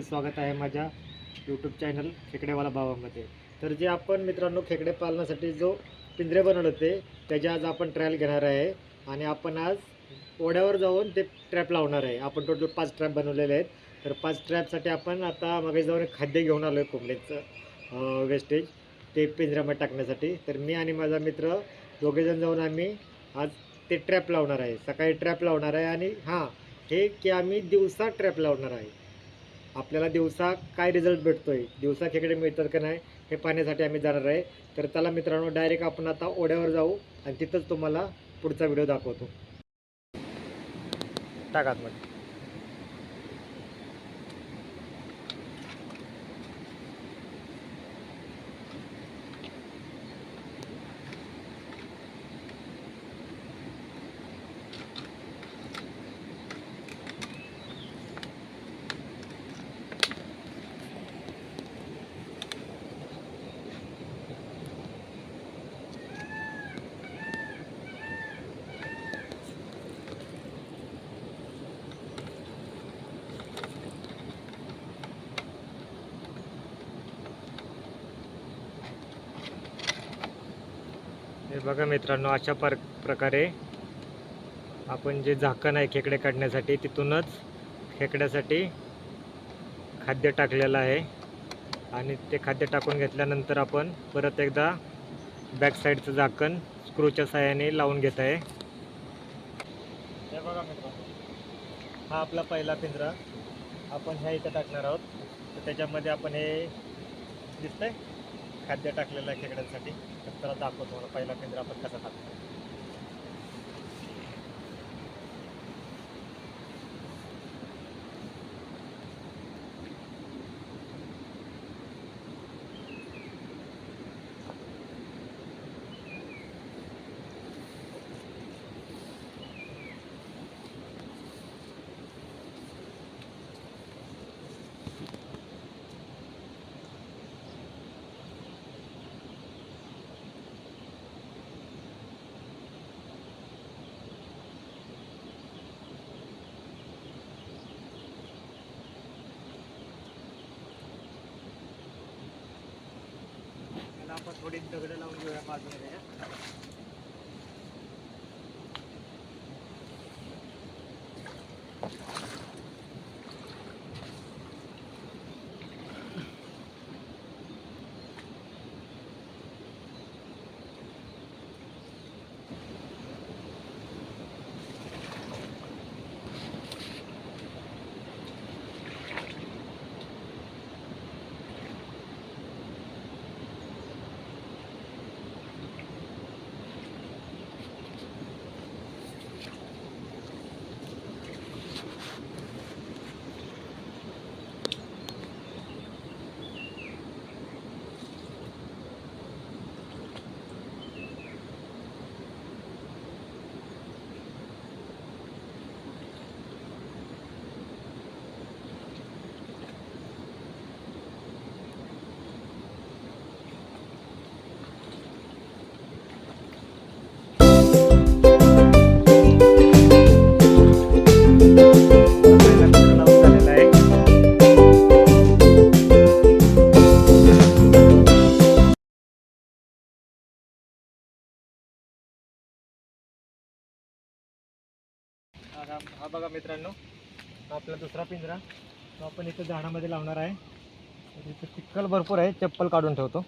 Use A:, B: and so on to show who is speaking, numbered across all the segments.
A: सर्वांचे स्वागत आहे माझ्या यूट्यूब चॅनल खेकडेवाला भावामध्ये. तर जे आपण मित्रांनो खेकडे पालनासाठी जो पिंजरे बनवले होते त्याची आज आपण ट्रायल घेणार आहे. आणि आपण आज ओढ्यावर जाऊन ते ट्रॅप लावणार आहे. आपण टोटल पाच ट्रॅप बनवलेले आहेत. तर पाच ट्रॅपसाठी आपण आता मागे जाऊन खाद्य घेऊन आलो आहे कोंबडीचं वेस्टेज ते पिंजऱ्यामध्ये टाकण्यासाठी. तर मी आणि माझा मित्र दोघेजण जाऊन आम्ही आज ते ट्रॅप लावणार आहे. सकाळी ट्रॅप लावणार आहे आणि हां हे की आम्ही दिवसा ट्रॅप लावणार आहे. आपल्याला दिवसा काय रिझल्ट भेटतो आहे दिवसा खेकडे मिळतात का नाही हे पाहण्यासाठी आम्ही जाणार आहे. तर त्याला मित्रांनो डायरेक्ट आपण आता ओढ्यावर जाऊ आणि तिथंच तुम्हाला पुढचा व्हिडिओ दाखवतो. टाकात मध्ये हे बघा मित्रांनो अशा पर प्रकारे आपण जे झाकण आहे खेकडे काढण्यासाठी तिथूनच खेकड्यासाठी खाद्य टाकलेलं आहे. आणि ते खाद्य टाकून घेतल्यानंतर आपण परत एकदा बॅक साईडचं झाकण स्क्रूच्या सहाय्याने लावून घेत आहे. हे बघा मित्रांनो हा आपला पहिला पिंजरा आपण ह्या इथं टाकणार आहोत. तर त्याच्यामध्ये आपण हे दिसतंय खाद्य टाकलेलं आहे खेकड्यांसाठी. तर त्याला दाखवतो. मला पहिला पिंजरा आपण कसा टाकतो त्याला आपण थोडी हा हा बघा मित्रांनो आपला दुसरा पिंजरा. तो आपण इथं झाडामध्ये लावणार आहे. तर इथं चिखल भरपूर आहे चप्पल काढून ठेवतो.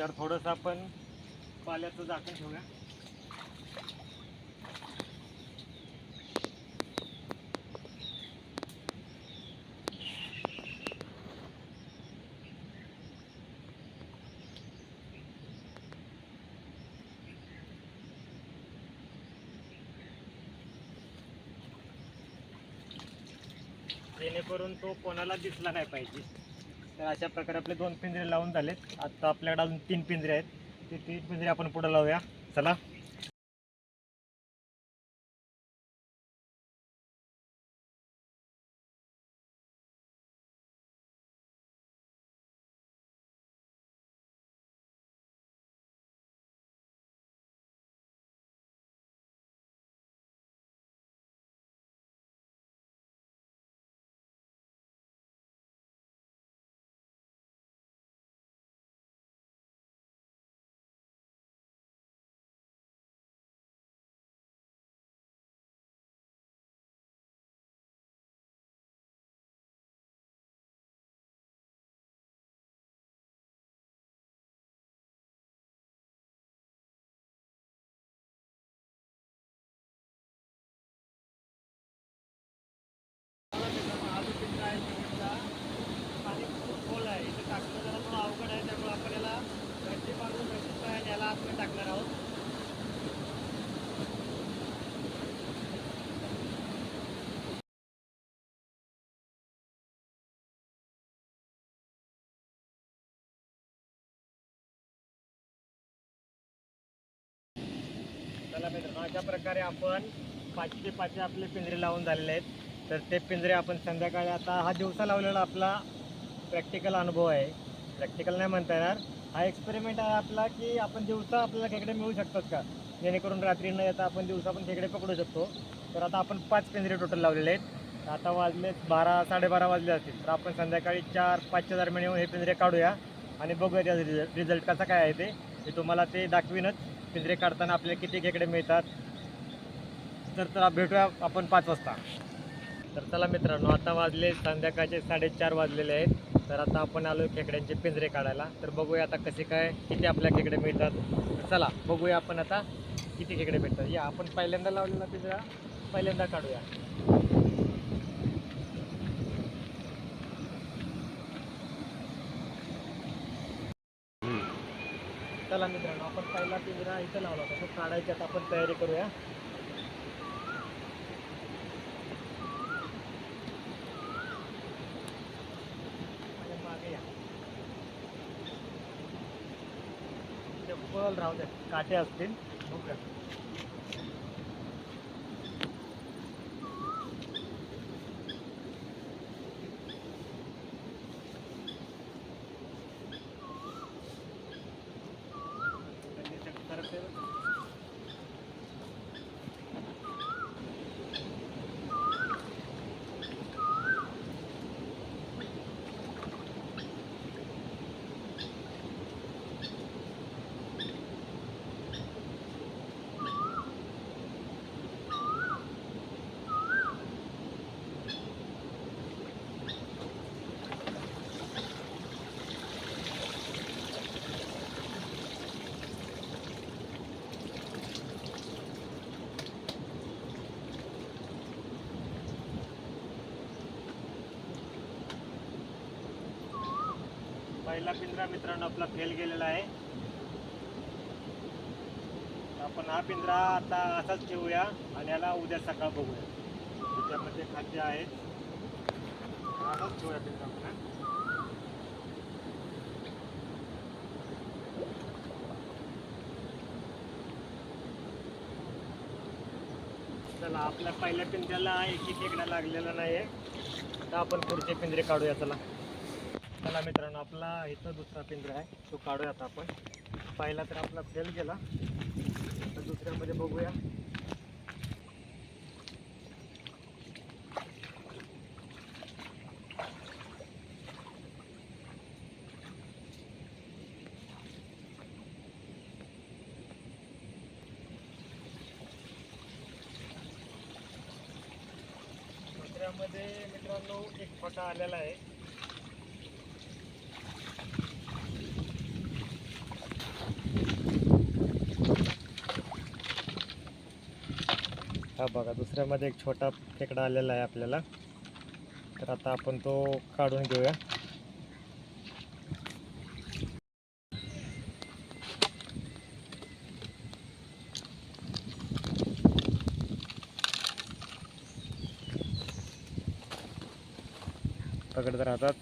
A: त्याच्यावर थोडंसं आपण पाल्याचं झाकण ठेवूया. जेणेकरून तो कोणाला दिसला नाही पाहिजे. तर अशा प्रकारे आपले दोन पिंजरे लावून झालेत. आता आपल्याकडे अजून तीन पिंजरे आहेत. ते तीन पिंजरे आपण पुढे लावूया. चला हा जो पिंजरा आहे शेवटचा, पाणी खूप खोल आहे इथे टाकणं जरा थोडं अवघड आहे त्यामुळे आपण याला रस्सी बांधून रस्सी पायाने याला आतमध्ये टाकणार आहोत चला मित्रांनो अशा प्रकारे आपण पाचशे पाचशे आपले पिंजरे लावून झालेले आहेत. तर ते पिंजरे आपण संध्याकाळी आता हा दिवसा लावलेला आपला प्रॅक्टिकल अनुभव आहे. प्रॅक्टिकल नाही म्हणता येणार. हा एक्सपेरिमेंट आहे आपला की आपण दिवसा आपल्याला खेकडे मिळू शकतात का? जेणेकरून रात्री न येता आपण दिवसा पण खेकडे पकडू शकतो. तर आता आपण पाच पिंजरे टोटल लावलेले आहेत. आता वाजले बारा साडेबारा वाजले असतील. तर आपण संध्याकाळी चार पाचच्या दरम्यान येऊन हे पिंजरे काढूया आणि बघूया त्याचा रिझल्ट रिझल्ट कसा काय आहे ते. मी तुम्हाला ते दाखवीनच. पिंजरे काढताना आपल्याला किती खेकडे मिळतात? तर चला भेटूया आपण पाच वाजता. तर चला मित्रांनो आता वाजले संध्याकाळचे साडेचार वाजलेले आहेत. तर आता आपण आलो खेकड्यांचे पिंजरे काढायला. तर बघूया आता कसे काय किती आपल्या खेकडे मिळतात. तर चला बघूया आपण आता किती खेकडे भेटतात या आपण पहिल्यांदा लावलेला पिंजरा पहिल्यांदा काढूया. चला मित्रांनो. पहिला पिंजरा इथं लावला होता. तो काढायची आपण तयारी करूया. मागे या. चप्पल राहू दे. काटे असतील. ओके. benefit? पहिला पिंजरा मित्रांनो आपला फेल गेलेला आहे. आपण हा पिंजरा आता असाच ठेवूया आणि याला उद्या सकाळ बघूया. त्याच्यामध्ये खाद्य आहे. असाच ठेवूया पिंजरा आपण. चला आपल्या पहिल्या पिंजऱ्याला एक एक खेकडा लागलेला नाही आहे तर आपण पुढचे पिंजरे काढूया चला. चला मित्रांनो आपला इथं दुसरा पिंजरा आहे. तो काढूया आपण. पहिला तर आपला फेल गेला. तर दुसऱ्यामध्ये बघूया. दुसऱ्यामध्ये मित्रांनो एक फटा आलेला आहे. हा बघा दुसऱ्यामध्ये एक छोटा खेकडा आलेला आहे आपल्याला. तर आता आपण तो काढून घेऊया. पकडत राहतात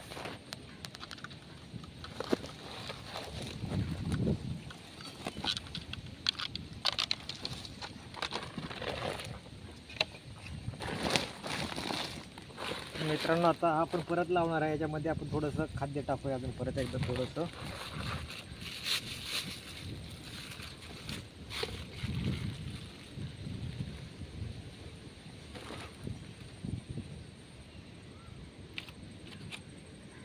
A: मित्रांनो आता आपण परत लावणार आहे. याच्यामध्ये आपण थोडंसं खाद्य टाकूया अजून परत एकदा थोडंसं.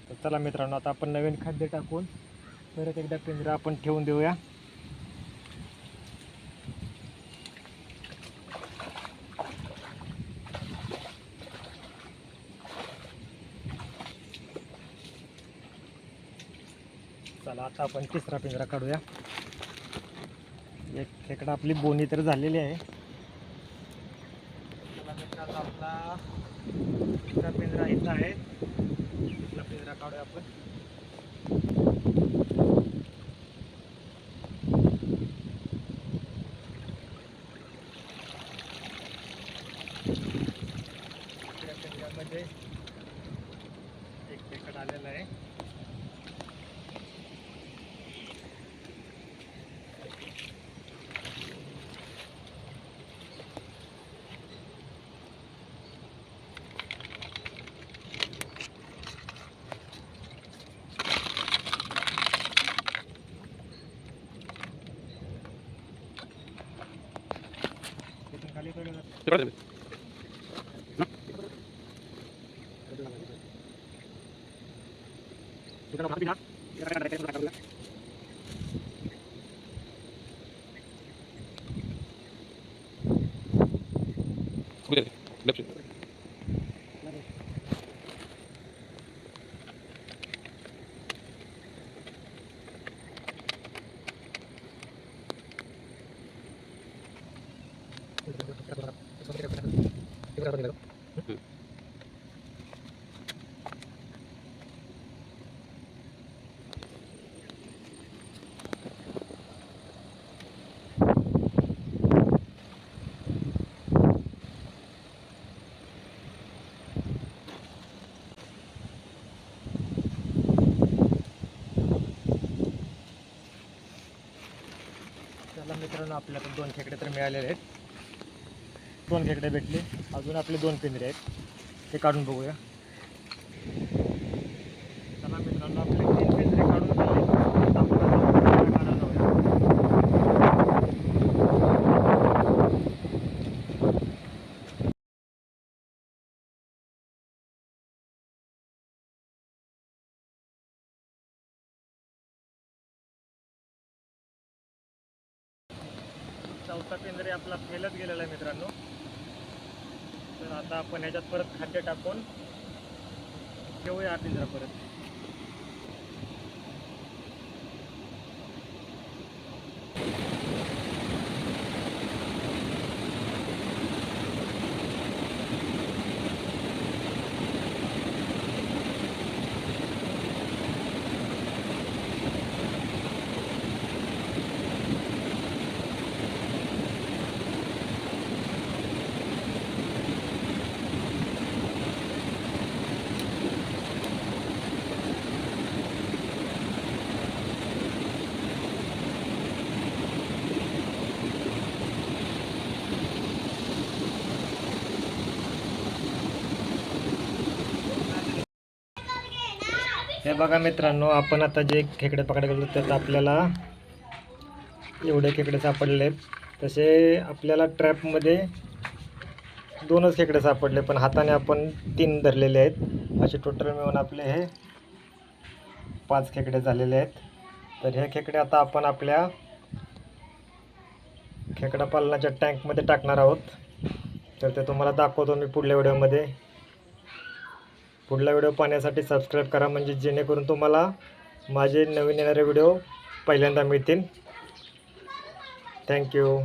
A: तर चला मित्रांनो आता आपण नवीन खाद्य टाकून परत एकदा पिंजरा आपण ठेवून देऊया. आता आपण तिसरा पिंजरा काढूया. एक खेकडा आपली बोनी तर झालेली आहे. आपला तिसरा पिंजरा इथं आहे. तिसरा पिंजरा काढूया आपण. चला मित्रांनो आपल्याला दोन खेकडे तर मिळालेले आहेत. दोन खेकडे भेटले. अजून आपले दोन पिंजरे आहेत. ते काढून बघूया चला मित्रांनो आपले तीन पिंजरे काढून झाले आता आपण आता पिंजरा काढायला जाऊया. चौथा पिंजरे आपला फेलत गेलेला आहे मित्रांनो. तर आता आपण ह्याच्यात परत खाद्य टाकून ठेवूया हा जरा परत. हे बघा मित्रांनो आपण आता जे खेकडे पकडायला गेलो त्यात आपल्याला एवढे खेकडे सापडले तसे आपल्याला ट्रॅपमध्ये दोनच खेकडे सापडले पण हाताने आपण तीन धरलेले आहेत. असे टोटल मिळून आपले हे पाच खेकडे झालेले आहेत. तर हे खेकडे आता आपण आपल्या खेकडा पालनाच्या टँकमध्ये टाकणार आहोत. तर ते तुम्हाला दाखवतो मी पुढल्या व्हिडिओमध्ये. पुढला व्हिडिओ पाहण्यासाठी सबस्क्राईब करा म्हणजे जेणेकरून तुम्हाला माझे नवीन येणारे व्हिडिओ पहिल्यांदा मिळतील. थँक्यू